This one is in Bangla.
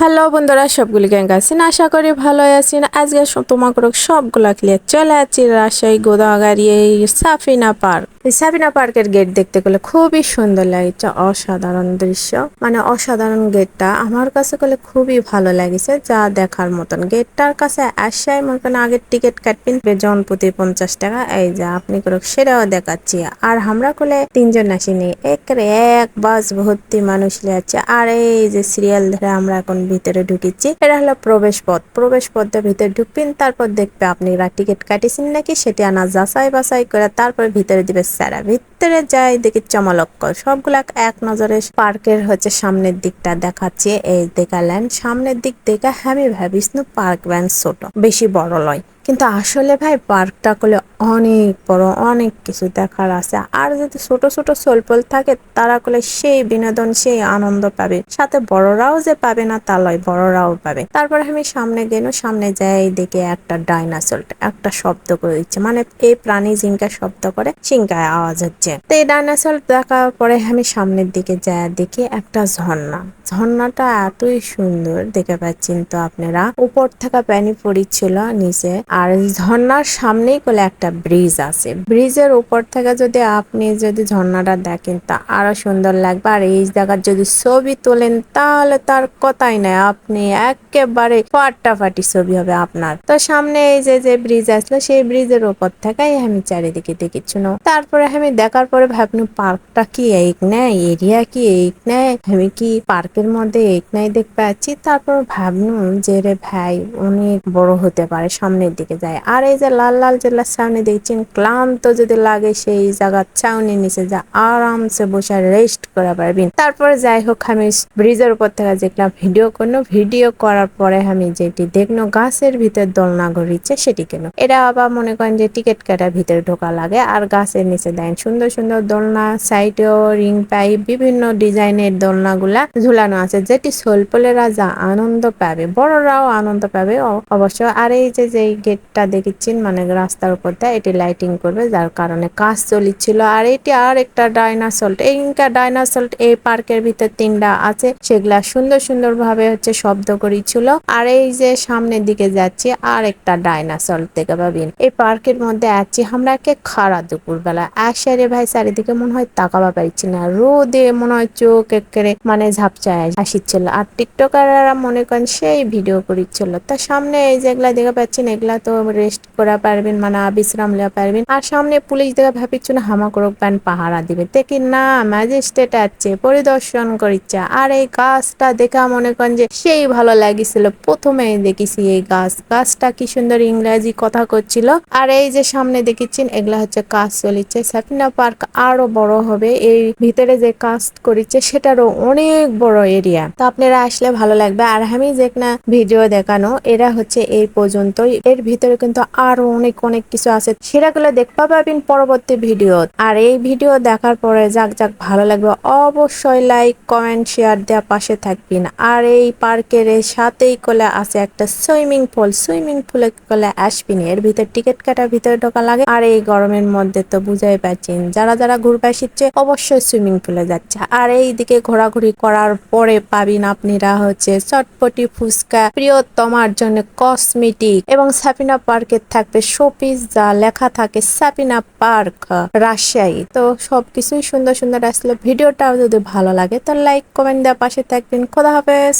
হ্যালো বন্ধুরা, সবগুলি কেমন আছেন? আশা করি ভালো আছেন। আজকে তোমাকে সবগুলা ক্লিয়ার চলে আছি রাজশাহী গোদাগাড়ি সাফিনা পার্ক। এই সাফিনা পার্কের গেট দেখতে গেলে খুবই সুন্দর লাগছে, অসাধারণ দৃশ্য। মানে অসাধারণ গেটটা আমার কাছে গেলে খুবই ভালো লাগছে, যা দেখার মতন। গেটটার কাছে আসাই মনে করেন আগের টিকিট কাটবেন জন প্রতি পঞ্চাশ টাকা। এই যা আপনি করে সেটাও দেখাচ্ছি। আর আমরা কোলে তিনজন আসিনি, একরে এক বাস ভর্তি মানুষ আছে আর এই যে সিরিয়াল ধরে আমরা এখন ভিতরে ঢুকেছি। এটা হলো প্রবেশ পথ। প্রবেশ পথের ভিতরে ঢুকবেন, তারপর দেখবে আপনি টিকিট কাটিছেন নাকি, সেটি আনা যাচাই বাছাই করে তারপর ভিতরে দিবে স্যারা ভিতরে যাই, দেখি চমলক্ক সবগুলা এক নজরে পার্কের হচ্ছে সামনের দিকটা দেখাচ্ছে এই দেখালেন। সামনের দিক দেখে আমি ভাবিস পার্ক ব্যান্ড ছোট, বেশি বড় লয় কিন্তু আসলে ভাই, পার্কটা করলে অনেক বড়, অনেক কিছু দেখার আছে। আর যদি ছোট ছোট সলপল থাকে, তারা করলে সেই বিনোদন, সেই আনন্দ পাবে। সাথে বড়রাও যে পাবে না, তা লয়, বড়রাও পাবে। তারপরে আমি সামনে গেল সামনে যাই দেখে একটা ডাইনাসোর, একটা শব্দ করে দিচ্ছে মানে এই প্রাণী জিঙ্কা শব্দ করে চিঙ্কায় আওয়াজ হচ্ছে। তো এই ডাইনাসোর দেখার পরে আমি সামনের দিকে যাই, দেখি একটা ঝর্ণা। ঝর্ণাটা এতই সুন্দর দেখে পাচ্ছেন তো আপনারা। উপর থাকা পানি পড়িচ্ছিল নিচে। আর ঝর্ণার সামনেই কোলে একটা ব্রিজ আছে। ব্রিজের উপর থেকে যদি আপনি যদি ঝর্ণাটা দেখেন তা আরও সুন্দর লাগবে। আর এই জায়গার যদি ছবি তোলেন তাহলে তার কথাই নাই আপনি একেবারে ফাটাফাটি ছবি হবে আপনার। তো সামনে এই যে যে ব্রিজ আসলো সেই ব্রিজের উপর থেকেই আমি চারিদিকে দেখেছিল তারপরে আমি দেখার পরে ভাবনু, পার্কটা কি এক নেয় এরিয়া কি এক নেয় আমি কি পার্কের মধ্যে এক নাই দেখতে পাচ্ছি? তারপর ভাবনু যে, রে ভাই, অনেক বড় হতে পারে, সামনের দিকে যায়। আর এই যে লাল লাল জেলার সামনে দেখছেন, ক্লান্ত যদি লাগে সেই জায়গার ছাউনি নিচে যা আরামসে বসে রেস্ট করা পারবেন তারপরে যাই হোক, আমি ব্রিজের উপর থেকে দেখলাম ভিডিও করল। ভিডিও করার পরে আমি যেটি দেখল, গাছের ভিতর দোলনা ঘুরিচ্ছে সেটি কেন। এটা আবার মনে করেন যে টিকিট কাটার ভিতরে ঢোকা লাগে, আর গাছের নিচে দেন। সুন্দর সুন্দর সুন্দর দোলনা সাইড সাইডেও রিং পাইপ, বিভিন্ন ডিজাইনের দোলনাগুলা ঝুলানো আছে, যেটি সোলপলেরা যা আনন্দ পাবে, বড়রাও আনন্দ পাবে অবশ্য। আর এই যে যে গেটটা দেখেছেন মানে রাস্তার উপর দিয়ে এটি লাইটিং করবে, যার কারণে কাজ চলিচ্ছিল। আর এটি আর একটা ডাইনাসল্ট এই ডাইনাসল্ট এই পার্কের ভিতর তিনটা আছে, সেগুলা সুন্দর সুন্দর ভাবে হচ্ছে শব্দ করেছিল আর এই যে, সামনের দিকে যাচ্ছি আর একটা ডাইনাসল্ট দেখে পাবেন। এই পার্কের মধ্যে আছি আমরা কে খারা দুপুর বেলা আসারে ভাই, চারিদিকে মনে হয় তাকাবা পাইছি না। রোদে মনে হয় চোখ একেবারে মানে ঝাপচায় আসিচ্ছিল। আর টিকটকাররা মনে করেন সেই ভিডিও করিচ্ছিল। তা সামনে এই যেগুলা দেখা পাচ্ছেন, এগুলা তো রেস্ট করা পারবেন মানে বিশ্রাম নেওয়া পারবেন। আর সামনে পুলিশ দেখে ভাবিচ্ছ না হামা করক প্যান পাহারা দিবে। দেখি না, ম্যাজিস্ট্রেট আছে, পরিদর্শন করিচ্ছে। আর এই গাছটা দেখা মনে করেন যে সেই ভালো লাগিছিল। প্রথমে দেখেছি এই গাছ। গাছটা কি সুন্দর ইংরাজি কথা করছিল। আর এই যে সামনে দেখেছেন এগুলা হচ্ছে কাজ চলিচ্ছে। সাফিনা পার্ক আরও বড় হবে। এই ভিতরে যে কাজ করিচ্ছে সেটারও অনেক বড় এরিয়া তো আপনারা আসলে ভালো লাগবে। আর আমি যে না ভিডিও দেখানো, এরা হচ্ছে এই পর্যন্ত এর ভিতরে কিন্তু আরও অনেক অনেক কিছু আছে। সেটাগুলো দেখতে পাবেন পরবর্তী ভিডিও আর এই ভিডিও দেখার পরে যাক যাক, ভালো লাগবে, অবশ্যই লাইক কমেন্ট শেয়ার দেওয়া পাশে থাকবেন। আর এই পার্কের সাথেই কোলে আছে একটা সুইমিং পুল সুইমিং পুলে কোলে আসবেন এর ভিতর টিকিট কাটার ভিতরে ঢোকা লাগে। আর এই গরমের মধ্যে তো বুঝাই পাচ্ছেন যারা যারা ঘুরবে শিখছে অবশ্যই সুইমিং পুলে যাচ্ছে। আর এই দিকে ঘোরাঘুরি করার পরে পাবেন, আপনিরা হচ্ছে চটপটি, ফুচকা প্রিয়তমার জন্য কসমেটিক এবং সাপিনা পার্কে থাকবে শোপিস যা লেখা থাকে সাপিনা পার্ক, রাজশাহী। তো সবকিছুই সুন্দর সুন্দর আসলে ভিডিওটাও যদি ভালো লাগে, তো লাইক কমেন্ট দেওয়ার পাশে থাকবেন। খোদা হাফেজ।